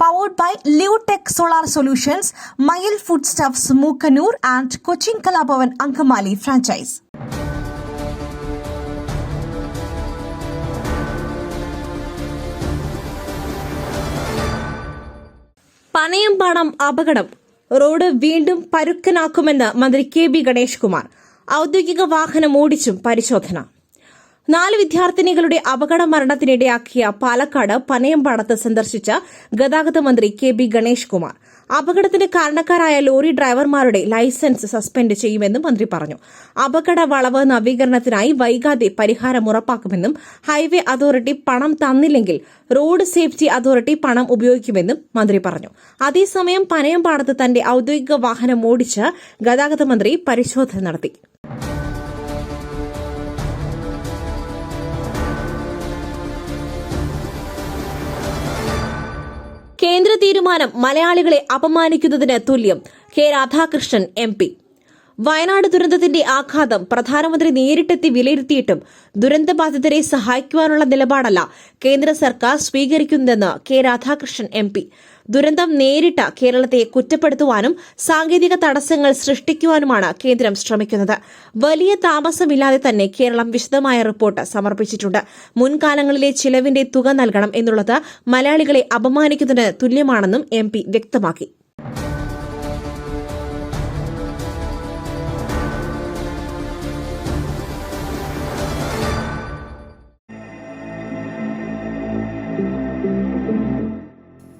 Powered by Leotech solar solutions Mayil food stuffs Mookkannoor and Cochin Kalabhavan Angamaly franchise Panayampadam അപകടം. Road വീണ്ടും പരുക്കനാക്കുമെന്ന് മന്ത്രി K B Ganesh Kumar ഔദ്യോഗിക വാഹനം ഓടിച്ചും പരിശോധന. നാല് വിദ്യാർത്ഥിനികളുടെ അപകട മരണത്തിനിടയാക്കിയ പാലക്കാട് പനയമ്പാടത്ത് സന്ദർശിച്ച ഗതാഗത മന്ത്രി കെ ബി ഗണേഷ് കുമാർ. അപകടത്തിന് കാരണക്കാരായ ലോറി ഡ്രൈവർമാരുടെ ലൈസൻസ് സസ്പെൻഡ് ചെയ്യുമെന്നും മന്ത്രി പറഞ്ഞു. അപകട വളവ് നവീകരണത്തിനായി വൈകാതെ പരിഹാരം ഉറപ്പാക്കുമെന്നും ഹൈവേ അതോറിറ്റി പണം തന്നില്ലെങ്കിൽ റോഡ് സേഫ്റ്റി അതോറിറ്റി പണം ഉപയോഗിക്കുമെന്നും മന്ത്രി പറഞ്ഞു. അതേസമയം പനയമ്പാടത്ത് തന്റെ ഔദ്യോഗിക വാഹനം ഓടിച്ച് ഗതാഗത മന്ത്രി പരിശോധന നടത്തി. കേന്ദ്ര തീരുമാനം മലയാളികളെ അപമാനിക്കുന്നതിന് തുല്യം. K Radhakrishnan M P. Wayanad ദുരന്തത്തിന്റെ ആഘാതം പ്രധാനമന്ത്രി നേരിട്ടെത്തി വിലയിരുത്തിയിട്ടും ദുരന്തബാധിതരെ സഹായിക്കുവാനുള്ള നിലപാടല്ല കേന്ദ്ര സർക്കാർ സ്വീകരിക്കുന്നതെന്ന് കെ രാധാകൃഷ്ണൻ എം ദുരന്തം നേരിട്ട കേരളത്തെ കുറ്റപ്പെടുത്തുവാനും സാങ്കേതിക തടസ്സങ്ങൾ സൃഷ്ടിക്കുവാനുമാണ് കേന്ദ്രം ശ്രമിക്കുന്നത്. വലിയ താമസമില്ലാതെ തന്നെ കേരളം വിശദമായ റിപ്പോർട്ട് സമർപ്പിച്ചിട്ടുണ്ട്. മുൻകാലങ്ങളിലെ ചിലവിന്റെ തുക നൽകണം എന്നുള്ളത് മലയാളികളെ അപമാനിക്കുന്നതിന് തുല്യമാണെന്നും എം വ്യക്തമാക്കി.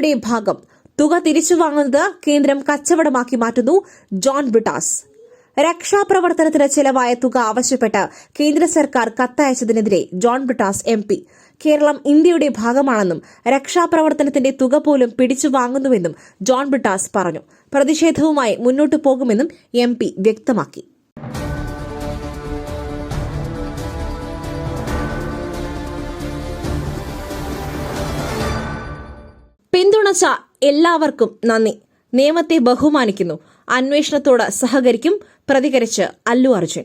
ഇന്ത്യയുടെ ഭാഗം തുക തിരിച്ചു വാങ്ങുന്നത് കേന്ദ്രം കച്ചവടമാക്കി മാറ്റുന്നു ജോൺ ബ്രിട്ടാസ്. രക്ഷാപ്രവർത്തനത്തിന് ചെലവായ തുക ആവശ്യപ്പെട്ട് കേന്ദ്ര സർക്കാർ കത്തയച്ചതിനെതിരെ ജോൺ ബ്രിട്ടാസ് എം പി. കേരളം ഇന്ത്യയുടെ ഭാഗമാണെന്നും രക്ഷാപ്രവർത്തനത്തിന്റെ തുക പോലും പിടിച്ചു വാങ്ങുന്നുവെന്നും ജോൺ ബ്രിട്ടാസ് പറഞ്ഞു. പ്രതിഷേധവുമായി മുന്നോട്ടു പോകുമെന്നും എം വ്യക്തമാക്കി. പിന്തുണച്ച എല്ലാവർക്കും നന്ദി. നിയമത്തെ ബഹുമാനിക്കുന്നു. അന്വേഷണത്തോട് സഹകരിക്കും പ്രതികരിച്ച് അല്ലു അർജുൻ.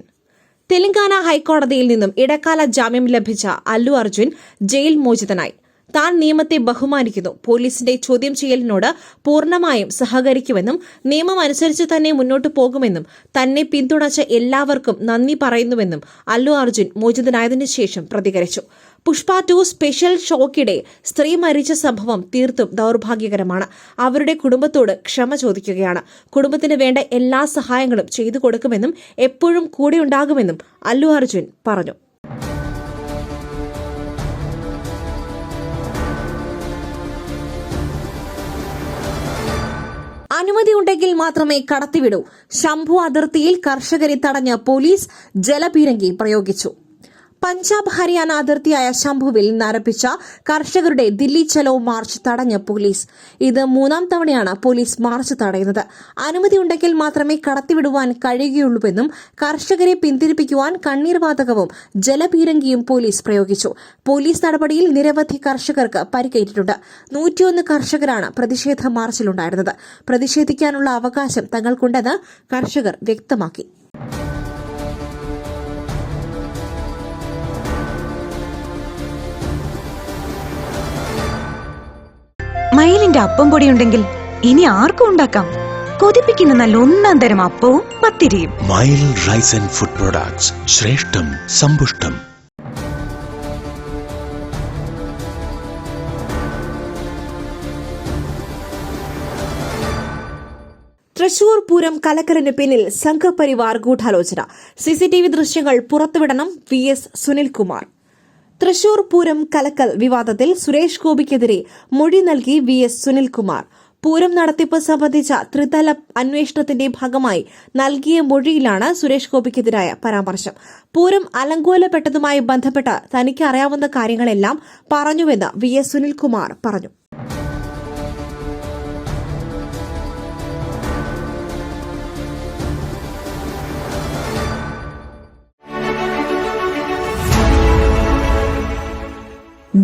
തെലങ്കാന ഹൈക്കോടതിയിൽ നിന്നും ഇടക്കാല ജാമ്യം ലഭിച്ച അല്ലു അർജുൻ ജയിൽ മോചിതനായി. താൻ നിയമത്തെ ബഹുമാനിക്കുന്നു. പോലീസിന്റെ ചോദ്യം ചെയ്യലിനോട് പൂർണമായും സഹകരിക്കുമെന്നും നിയമം അനുസരിച്ച് തന്നെ മുന്നോട്ടു പോകുമെന്നും തന്നെ പിന്തുണച്ച എല്ലാവർക്കും നന്ദി പറയുന്നുവെന്നും അല്ലു അർജുൻ മോചിതനായതിനു ശേഷം പ്രതികരിച്ചു. പുഷ്പ ടു സ്പെഷ്യൽ ഷോക്കിടെ സ്ത്രീ മരിച്ച സംഭവം തീർത്തും ദൗർഭാഗ്യകരമാണ്. അവരുടെ കുടുംബത്തോട് ക്ഷമ ചോദിക്കുകയാണ്. കുടുംബത്തിന് വേണ്ട എല്ലാ സഹായങ്ങളും ചെയ്തു കൊടുക്കുമെന്നും എപ്പോഴും കൂടെ ഉണ്ടാകുമെന്നും അല്ലു അർജുൻ പറഞ്ഞു. അനുമതി ഉണ്ടെങ്കിൽ മാത്രമേ കടത്തിവിടൂ. ശംഭു അതിർത്തിയിൽ കർഷകരെ തടഞ്ഞ പോലീസ് ജലപീരങ്കി പ്രയോഗിച്ചു. പഞ്ചാബ് ഹരിയാന അതിർത്തിയായ ശംഭുവിൽ നിന്ന് കർഷകരുടെ ദില്ലി ചലോ മാർച്ച് തടഞ്ഞ പോലീസ്. ഇത് മൂന്നാം തവണയാണ് പോലീസ് മാർച്ച് തടയുന്നത്. അനുമതി ഉണ്ടെങ്കിൽ മാത്രമേ കടത്തിവിടുവാൻ കഴിയുകയുള്ളൂവെന്നും കർഷകരെ പിന്തിരിപ്പിക്കുവാൻ കണ്ണീർവാതകവും ജലപീരങ്കിയും പോലീസ് പ്രയോഗിച്ചു. പോലീസ് നടപടിയിൽ നിരവധി കർഷകർക്ക് പരിക്കേറ്റിട്ടുണ്ട്. നൂറ്റിയൊന്ന് കർഷകരാണ് പ്രതിഷേധ മാർച്ചിലുണ്ടായിരുന്നത്. പ്രതിഷേധിക്കാനുള്ള അവകാശം തങ്ങൾക്കുണ്ടെന്ന് കർഷകർ വ്യക്തമാക്കി. ഗോതമ്പിന്റെ അപ്പം പൊടിയുണ്ടെങ്കിൽ ഇനി ആർക്കും ഉണ്ടാക്കാം. കൊതിപ്പിക്കുന്ന നല്ല ഒന്നാം തരം അപ്പവും പത്തിരിയും. Mile rice and food products ശ്രേഷ്ഠം സമ്പുഷ്ടം. തൃശൂർ പൂരം കലക്കലിന് പിന്നിൽ സംഘപരിവാർ ഗൂഢാലോചന. സിസിടിവി ദൃശ്യങ്ങൾ പുറത്തുവിടണം വി എസ് സുനിൽകുമാർ. തൃശൂർ പൂരം കലക്കൽ വിവാദത്തിൽ സുരേഷ് ഗോപിക്കെതിരെ മൊഴി നൽകി വി എസ് സുനിൽകുമാർ. പൂരം നടത്തിപ്പ് സംബന്ധിച്ച ത്രിതല അന്വേഷണത്തിന്റെ ഭാഗമായി നൽകിയ മൊഴിയിലാണ് സുരേഷ് ഗോപിക്കെതിരായ പരാമർശം. പൂരം അലങ്കോലപ്പെട്ടതുമായി ബന്ധപ്പെട്ട് തനിക്ക് അറിയാവുന്ന കാര്യങ്ങളെല്ലാം പറഞ്ഞുവെന്ന് വി എസ് സുനിൽകുമാർ പറഞ്ഞു.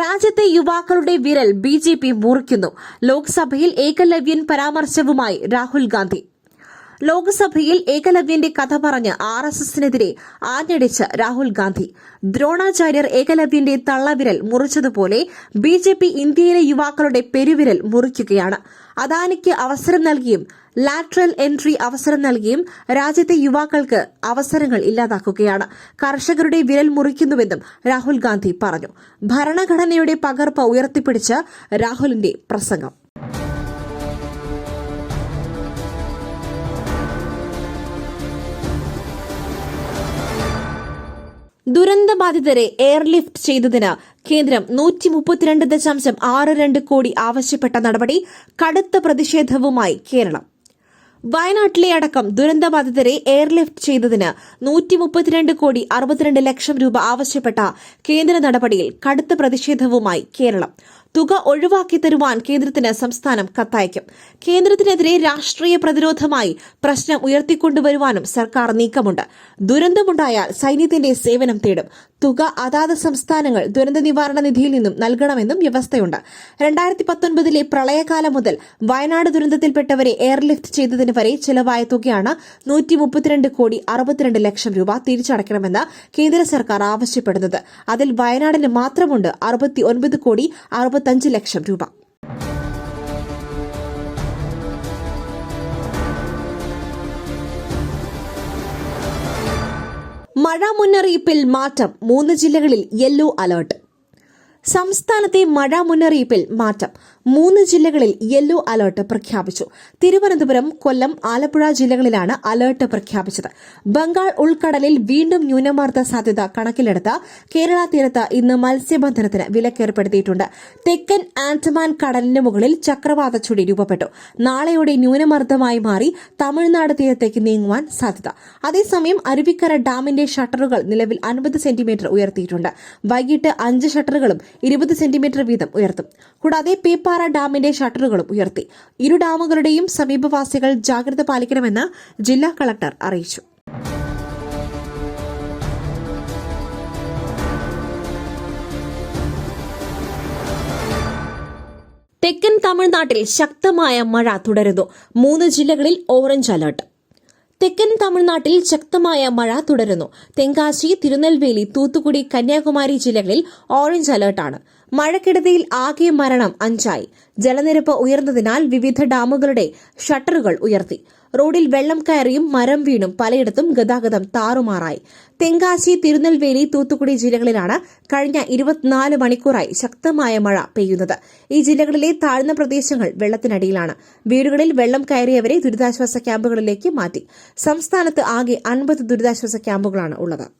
രാജ്യത്തെ യുവാക്കളുടെ വിരൽ ബി ജെ പി മുറിക്കുന്നു. ലോക്സഭയിൽ ഏകലവ്യൻ പരാമർശവുമായി രാഹുൽ ഗാന്ധി. ലോക്സഭയിൽ ഏകലവ്യന്റെ കഥ പറഞ്ഞ് ആർ എസ് എസിനെതിരെ ആഞ്ഞടിച്ച് രാഹുൽ ഗാന്ധി. ദ്രോണാചാര്യർ ഏകലവ്യന്റെ തള്ളവിരൽ മുറിച്ചതുപോലെ ബി ജെ പി ഇന്ത്യയിലെ യുവാക്കളുടെ പെരുവിരൽ മുറിക്കുകയാണ്. അദാനിക്ക് അവസരം നൽകിയും ലാറ്ററൽ എൻട്രി അവസരം നൽകിയും രാജ്യത്തെ യുവാക്കൾക്ക് അവസരങ്ങൾ ഇല്ലാതാക്കുകയാണ്. കർഷകരുടെ വിരൽ മുറിക്കുന്നുവെന്നും രാഹുൽ ഗാന്ധി പറഞ്ഞു. ഭരണഘടനയുടെ പകർപ്പ് ഉയർത്തിപ്പിടിച്ച് രാഹുലിന്റെ പ്രസംഗം. ദുരന്തബാധിതരെ എയർലിഫ്റ്റ് ചെയ്തതിന് കേന്ദ്രം നൂറ്റി മുപ്പത്തിരണ്ട് ദശാംശം ആറ് രണ്ട് കോടി ആവശ്യപ്പെട്ട നടപടി കടുത്ത പ്രതിഷേധവുമായി കേരളം. വയനാട്ടിലെ അടക്കം ദുരന്തബാധിതരെ എയർലിഫ്റ്റ് ചെയ്തതിന് നൂറ്റി മുപ്പത്തിരണ്ട് കോടി അറുപത്തിരണ്ട് ലക്ഷം രൂപ ആവശ്യപ്പെട്ട കേന്ദ്ര നടപടിയിൽ കടുത്ത പ്രതിഷേധവുമായി കേരളം. തുക ഒഴിവാക്കി തരുവാൻ കേന്ദ്രത്തിന് സംസ്ഥാനം കത്തയക്കും. കേന്ദ്രത്തിനെതിരെ രാഷ്ട്രീയ പ്രതിരോധമായി പ്രശ്നം ഉയർത്തിക്കൊണ്ടുവരുവാനും സർക്കാർ നീക്കമുണ്ട്. ദുരന്തമുണ്ടായാൽ സൈന്യത്തിന്റെ സേവനം തേടും. തുക അതാത് സംസ്ഥാനങ്ങൾ ദുരന്ത നിവാരണ നിധിയിൽ നിന്നും നൽകണമെന്നും വ്യവസ്ഥയുണ്ട്. രണ്ടായിരത്തി പത്തൊൻപതിലെ പ്രളയകാലം മുതൽ വയനാട് ദുരന്തത്തിൽപ്പെട്ടവരെ എയർലിഫ്റ്റ് ചെയ്തതിന് വരെ ചെലവായ തുകയാണ് നൂറ്റി മുപ്പത്തിരണ്ട് കോടി അറുപത്തിരണ്ട് ലക്ഷം രൂപ തിരിച്ചടയ്ക്കണമെന്ന് കേന്ദ്ര സർക്കാർ ആവശ്യപ്പെടുന്നത്. അതിൽ വയനാടിന് മാത്രമുണ്ട് അറുപത്തി ഒൻപത് കോടി അറുപത്തഞ്ച് ലക്ഷം രൂപ. മഴ മുന്നറിയിപ്പിൽ മാറ്റം മൂന്ന് ജില്ലകളിൽ യെല്ലോ അലർട്ട്. സംസ്ഥാനത്തെ മഴ മുന്നറിയിപ്പിൽ മാറ്റം മൂന്ന് ജില്ലകളിൽ യെല്ലോ അലർട്ട് പ്രഖ്യാപിച്ചു. തിരുവനന്തപുരം കൊല്ലം ആലപ്പുഴ ജില്ലകളിലാണ് അലർട്ട് പ്രഖ്യാപിച്ചത്. ബംഗാൾ ഉൾക്കടലിൽ വീണ്ടും ന്യൂനമർദ്ദ സാധ്യത കണക്കിലെടുത്ത് കേരള തീരത്ത് ഇന്ന് മത്സ്യബന്ധനത്തിന് വിലക്കേർപ്പെടുത്തിയിട്ടുണ്ട്. തെക്കൻ ആൻഡമാൻ കടലിന് മുകളിൽ ചക്രവാത ചുഴി രൂപപ്പെട്ടു. നാളെയോടെ ന്യൂനമർദ്ദമായി മാറി തമിഴ്നാട് തീരത്തേക്ക് നീങ്ങുവാൻ സാധ്യത. അതേസമയം അരുവിക്കര ഡാമിന്റെ ഷട്ടറുകൾ നിലവിൽ അൻപത് സെന്റിമീറ്റർ ഉയർത്തിയിട്ടുണ്ട്. വൈകിട്ട് അഞ്ച് ഷട്ടറുകളും ഇരുപത് സെന്റിമീറ്റർ വീതം ഉയർത്തും. കൂടാതെ പേപ്പാറ ഡാമിന്റെ ഷട്ടറുകളും ഉയർത്തി. ഇരു ഡാമുകളുടെയും സമീപവാസികൾ ജാഗ്രത പാലിക്കണമെന്ന് ജില്ലാ കളക്ടർ അറിയിച്ചു. തെക്കൻ തമിഴ്നാട്ടിൽ ശക്തമായ മഴ തുടരുന്നു. മൂന്ന് ജില്ലകളിൽ ഓറഞ്ച് അലർട്ട്. തെക്കൻ തമിഴ്നാട്ടിൽ ശക്തമായ മഴ തുടരുന്നു. തെങ്കാശി തിരുനെൽവേലി തൂത്തുക്കുടി കന്യാകുമാരി ജില്ലകളിൽ ഓറഞ്ച് അലർട്ടാണ് മഴക്കെടുതിയിൽ ആകെ മരണം അഞ്ചായി. ജലനിരപ്പ് ഉയർന്നതിനാൽ വിവിധ ഡാമുകളുടെ ഷട്ടറുകൾ ഉയർത്തി. റോഡിൽ വെള്ളം കയറിയും മരം വീണും പലയിടത്തും ഗതാഗതം താറുമാറായി. തെങ്കാശി തിരുനെൽവേലി തൂത്തുക്കുടി ജില്ലകളിലാണ് കഴിഞ്ഞ ഇരുപത്തിനാല് മണിക്കൂറായി ശക്തമായ മഴ പെയ്യുന്നത്. ഈ ജില്ലകളിലെ താഴ്ന്ന പ്രദേശങ്ങൾ വെള്ളത്തിനടിയിലാണ്. വീടുകളിൽ വെള്ളം കയറിയവരെ ദുരിതാശ്വാസ ക്യാമ്പുകളിലേക്ക് മാറ്റി. സംസ്ഥാനത്ത് ആകെ അൻപത് ദുരിതാശ്വാസ ക്യാമ്പുകളാണ് ഉള്ളത്.